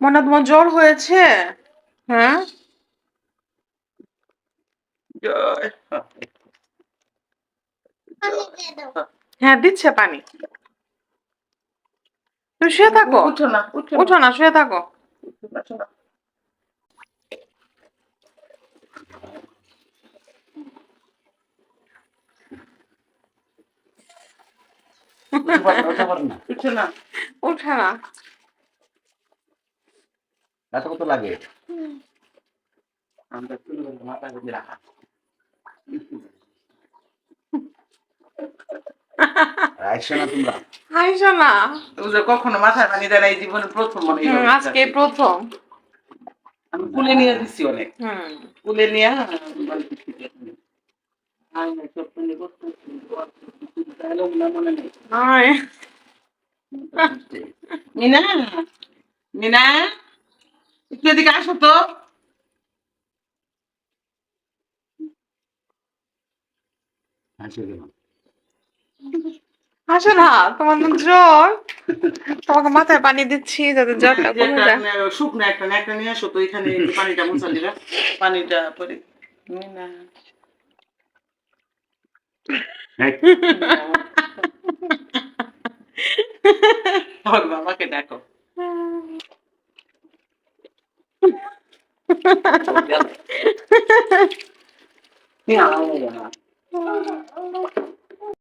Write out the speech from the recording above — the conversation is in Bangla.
মনে তোমার জ্বর হয়েছে? হ্যাঁ? হ্যাঁ দিচ্ছে পানি। তুমি শুয়ে থাকো। উঠো না উঠো না। শুয়ে থাকো। উঠো না। উঠে না। কত লাগে? আমরা মাথা রাখা। কখনো মাথায় পানি দেয় না এই জীবনে প্রথম মনে হয় আজকে প্রথম। আমি কুলে নিয়ে দিচ্ছি অনেক। হুম। কুলে নিয়ে আসি। না, মনে? মনে? একটু এদিকে আসো তো। আসো না তোমার তো জ্বর তোমাকে মাথায় পানি দিচ্ছি যাতে জ্বরটা কমে একটা যায় শুকনো একটা ন্যাকড়া নিয়ে আসো তো এখানে পানিটা মুছা দিবা। পানিটা পরে। Mina. Nej. Jag bara, vad ska det här komma? Ja.